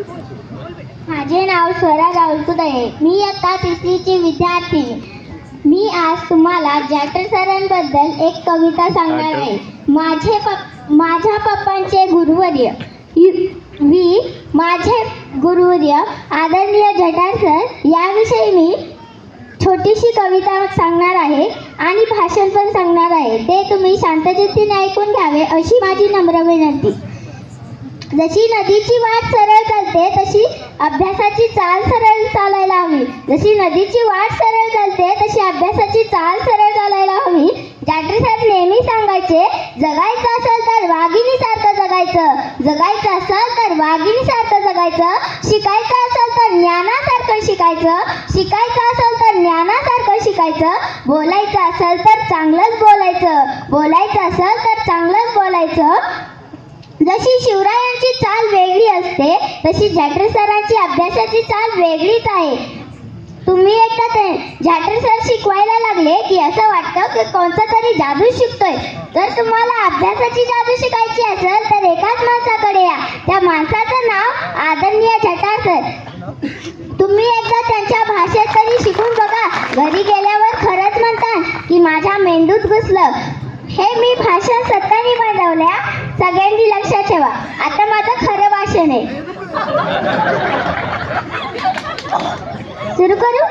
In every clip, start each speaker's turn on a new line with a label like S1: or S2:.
S1: माझे नाव स्वरा राऊतकुट आहे. मी इयत्ता तिसरीची विद्यार्थिनी मी आज तुम्हाला जॅटर सरांबद्दल एक कविता सांगणार आहे. माझे पप माझ्या पप्पांचे गुरुवर्य. मी माझे गुरुवर्य आदरणीय जटार सर याविषयी मी छोटीशी कविता सांगणार आहे आणि भाषण पण सांगणार आहे. ते तुम्ही शांतचित्तीने ऐकून घ्यावे अशी माझी नम्र विनंती. जशी नदीची वाट सरळ चालते तशी अभ्यासाची चाल सरळ चालायला हवी. जशी नदीची वाट सरळ चालते तशी अभ्यासाची चाल सरळ चालायला हवी. जाटरी साहेब नेहमी सांगायचे जगायचं असेल तर वाघिणीसारखं जगायचं. जगायचं असेल तर वाघिणीसारखं जगायचं. शिकायचं असेल तर ज्ञानासारखं शिकायचं. शिकायचं असेल तर ज्ञानासारखं शिकायचं. बोलायचं असेल तर चांगलंच बोलायचं. बोलायचं असेल तर चांगलंच बोलायचं. जशी शिवरायांची चाल वेगळी असते तशी जॅटर सरांची अभ्यासाची चाल वेगळीच आहे. तुम्ही एकदा ते जॅटर सर शिकवायला लागले की असं वाटतं की कोणता तरी जादू शिकतोय. जर तुम्हाला अभ्यासाची जादू शिकायची असेल तर एकाच माणसाकडे या. त्या माणसाचं नाव आदरणीय जटार सर. तुम्ही एकदा त्यांच्या भाषेत तरी शिकून बघा. घरी गेल्यावर खरंच म्हणतात की माझ्या मेंदूत घुसलं. हे मी भाषण सत्तानी बनवल्या. सगळ्यांनी लक्ष ठेवा आता माझं खरं भाषण आहे. सुरू करू?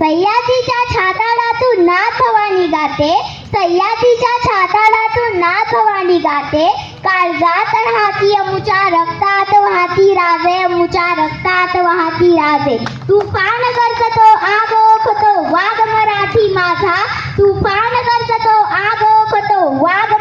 S1: सह्याद्रीच्या छाताडातून नाथ वाणी गाते. सह्याद्रीच्या छाताडातून नाथ वाणी गाते काळजात राहती अमुच्या रक्तात वाहती राजे अमुच्या रक्तात वाहती राजे तुफान गरजतो आग ओखतो वाघ मराठी माझा. तुफान गरजतो आग ओखतो वाघ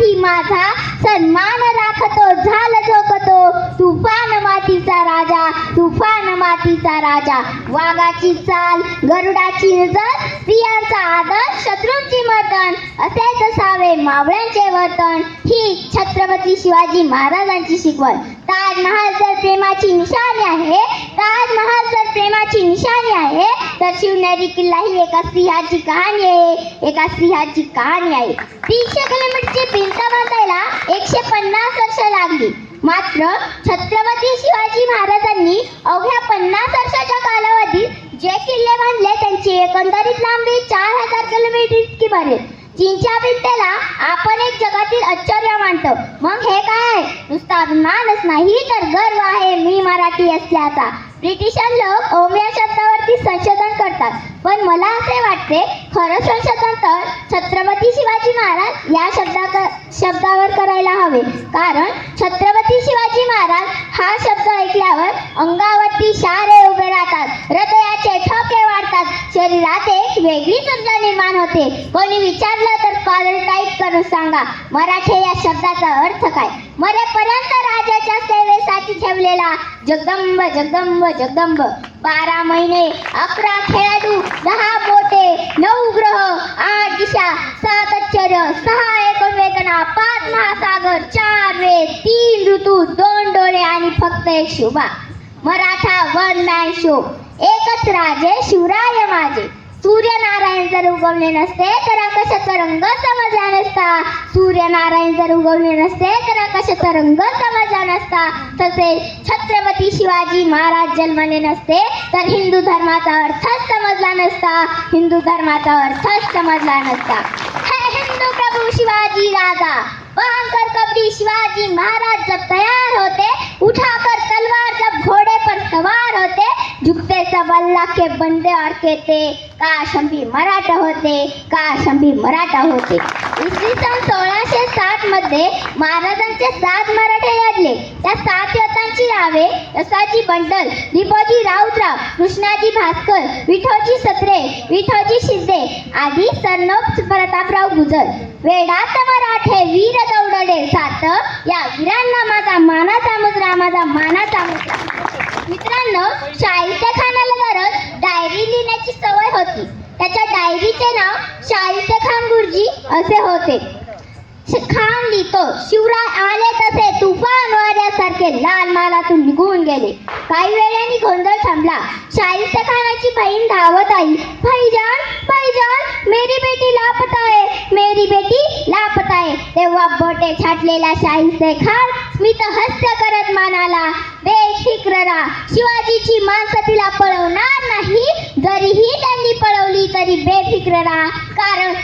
S1: मराठी माझा सन्मान राखतो झाल झोकतो तुफान मातीचा राजा तुफान मातीचा राजा. वाघाची चाल गरुडाची नजर स्त्रियांचा आदर शत्रूंची मर्दन. असेच असावे मावळ्यांचे वर्तन. ही छत्रपती शिवाजी महाराजांची शिकवण. ताजमहाल जर प्रेमाची निशाणी आहे. ताजमहाल जर प्रेमाची निशाणी आहे. तर शिवनेरी किल्ला ही एका सिंहाची कहाणी आहे. एका सिंहाची कहाणी आहे. तीनशे किलोमीटरची भिंत बांधायला एकशे पन्नास वर्ष लागली. मात्र छत्रपती शिवाजी महाराजांनी अवघ्या पन्नास वर्षाच्या कालावधीत जे किल्ले बांधले त्यांची एकंदरीत लांबी चार हजार किलोमीटर इतकी बनेल चीनच्या विद्येला आपण एक जगातील आश्चर्य मानतो. मग हे काय? आहे नुसता अभिमानच नाही तर गर्व आहे मी मराठी असल्याचा. ब्रिटिशन लोक ओम या शब्दावरती संशोधन करतात. पण मला असे वाटते खरं संशोधन तर छत्रपती शिवाजी महाराज या शब्दा शब्दावर करायला हवे. कारण छत्रपती शिवाजी महाराज हा शब्द ऐकल्यावर अंगावरती शारे उभे राहतात. हृदयाचे ठोके वाढतात शरीरात एक वेगळीच ऊर्जा निर्माण होते. कोणी विचारलं तर कॉलर टाईप करून सांगा. मराठी या शब्दाचा अर्थ काय? मरेपर्यंत राजाच्या सेवेसाठी ठेवलेला जगदंब जगदंब जगदंब. बारा महिने अकरा खेळाडू दहा बोटे नऊ ग्रह आठ दिशा सात आश्चर्य सहा एकूण वेदना पाच महासागर चार वेद तीन ऋतू दोन डोळे आणि फक्त एक शुभा. मराठा वन मॅन शो एकच राजे शिवराय माझे. सूर्यनारायण जर उगवले नसते तर आकाशाचा रंग समजला नसता. सूर्यनारायण जर उगवले नसते तर आकाशाचा रंग समजला नसता. तसे छत्रपती शिवाजी महाराज जन्मले नसते तर हिंदू धर्माचा अर्थच समजला नसता. हिंदू धर्माचा अर्थच समजला नसता. हे हिंदू प्रभू शिवाजी राजा. भयंकर कबड्डी शिवाजी महाराज जब तयार होते उठाकर तलवार जब घोड़े पर सवार होते झुकते सब अल्लाह के बंदे और कहते काश हम भी मराठा होते काश हम भी मराठा होते. इसवी सन सोळाशे साठमध्ये महाराजांचे सात मराठे लढले त्या सात योद्धांची नावे रसाजी बंडल दिपोजी राऊतराव कृष्णाजी भास्कर विठोजी सत्रे विठोजी शिंदे आदी सरनोब प्रतापराव गुजर वेडात मराठे वीर दौडले सात या वीरांना माझा मानाचा मुजरा माझा मानाचा मुजरा मित्रांनो शाहिस्ते खानाला दररोज डायरी लिहिण्याची सवय होती त्याच्या डायरीचे नाव शाहिस्ते खान गुरुजी असे होते श- खान लिहितो शिवराय आले तसे तुफान वाऱ्यासारखे लाल मालातून निघून गेले. काही वेळाने गोंधळ थांबला. शाहिस्ता खानाची बहीण धावत आई भाईजान भाईजान मेरी बेटी लापता आहे मेरी बेटी लापता आहे तेव्हा बोटे छाटलेला शाहिस्ते खान स्मित हास्य करत मानाला बघा शिवाजीची माणसं तिला पळवणार नाही. जरीही त्यांनी पळवली तरी बेफिक्र राहा कारण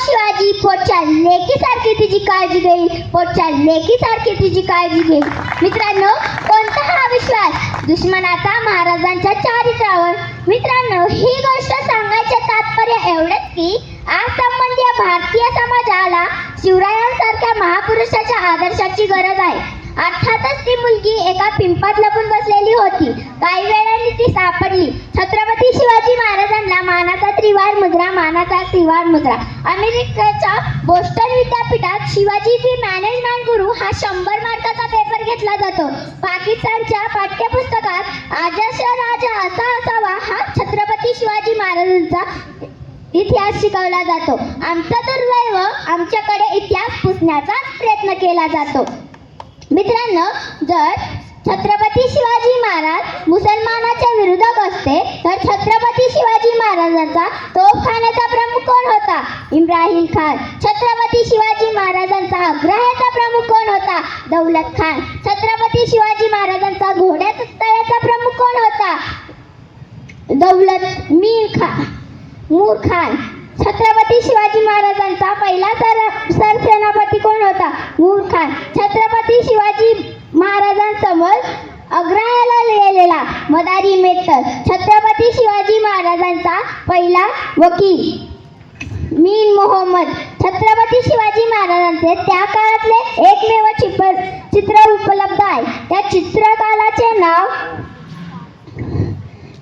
S1: शिवाजी पोटच्या लेकीसारखी तिची काळजी घेईल. पोटच्या लेकीसारखी तिची काळजी घेईल. मित्रांनो कोणता हा विश्वास दुश्मनाचा महाराजांच्या चारित्र्यावर मित्रांनो ही गोष्ट सांगायचे तात्पर्य एवढेच की आज संबंधी भारतीय समाजाला शिवरायांसारख्या महापुरुषाच्या आदर्शाची गरज आहे. अर्थातच ती मुलगी एका पिंपात लपून बसलेली होती. काही वेळाने ती सापडली. छत्रपती शिवाजी महाराजांना मानाचा त्रिवार मुद्रा मानाचा त्रिवार मुद्रा. अमेरिकेच्या बोस्टन विद्यापीठात शिवाजी दी मॅनेजमेंट गुरु हा शंभर मार्काचा पेपर घेतला जातो. पाकिस्तानच्या पाठ्यपुस्तकात आदर्श राजा असा असावा हा छत्रपती शिवाजी महाराजांचा इतिहास शिकवला जातो. आमचा दुर्दैव आमच्याकडे इतिहास पुसण्याचाच प्रयत्न केला जातो. मित्रांनो जर छत्रपती शिवाजी महाराज मुसलमानाच्या विरोधात असते तर छत्रपती शिवाजी महाराजांचा तोफखान्याचा प्रमुख कोण होता? इब्राहिम खान. छत्रपती शिवाजी महाराजांचा अग्रहाचा प्रमुख कोण होता? दौलत खान. छत्रपती शिवाजी महाराजांचा घोड्याचा तळ्याचा प्रमुख कोण होता? दौलत मीर खान. मूर खान. छत्रपती शिवाजी महाराजांचा पहिला सर सरसेनापती कोण होता? मूर खान. छत्र शिवाजी महाराजांसमोर अग्रहाला लिहिलेला मदारी मेत्तर छत्रपती शिवाजी महाराजांचा पहिला वकील मीन मोहम्मद छत्रपती शिवाजी महाराजांचे त्या काळातले एकमेव चित्र चित्र उपलब्ध आहे. त्या चित्रकाराचे नाव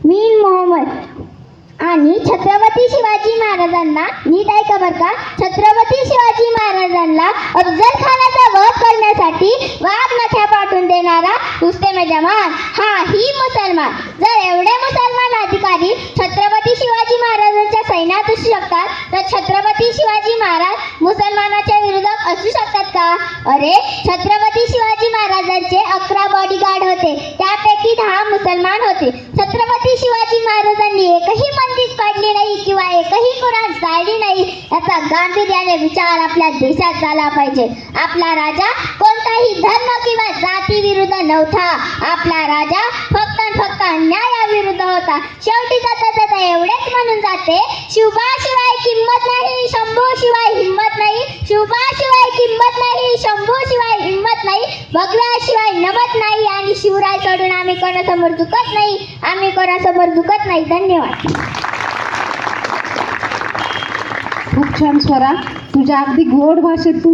S1: मीन मोहम्मद आणि छत्रपती शिवाजी महाराजांना नीट ऐका बर का. छत्रपती शिवाजी महाराजांना अफजल खानाचा वध करण्यासाठी वाघ नख्या पाठवून देणारा रुस्तेम जमान हा ही मुसलमान. जर एवढे मुसलमान अधिकारी छत्रपती शिवाजी महाराजांच्या सैन्यात असू शकतात तर छत्रपती शिवाजी महाराज मुसलमानाच्या विरोधात असू शकतात का? अरे छत्रपती शिवाजी महाराजांचे अकरा बॉडीगार्ड होते. त्यापैकी दहा मुसलमान होते. याचा गांभीर्याने विचार आपल्या देशात झाला पाहिजे. आपला राजा कोणताही धर्म किंवा जाती विरुद्ध नव्हता. आपला राजा फक्त फक्त अन्यायाविरुद्ध होता. शेवटी जाता जाता एवढेच म्हणून जाते शिवबाशिवाय किंमत नाही शंभूशिवाय हिंमत नाही शिवबाशिवाय किंमत नाही शंभूशिवाय हिंमत नाही भगव्याशिवाय नमत नाही आणि शिवराय सोडून आम्ही कोणासमोर झुकत नाही आम्ही कोणासमोर झुकत नाही. धन्यवाद.
S2: छान स्वरा तुझ्या अगदी गोड भाषेत तू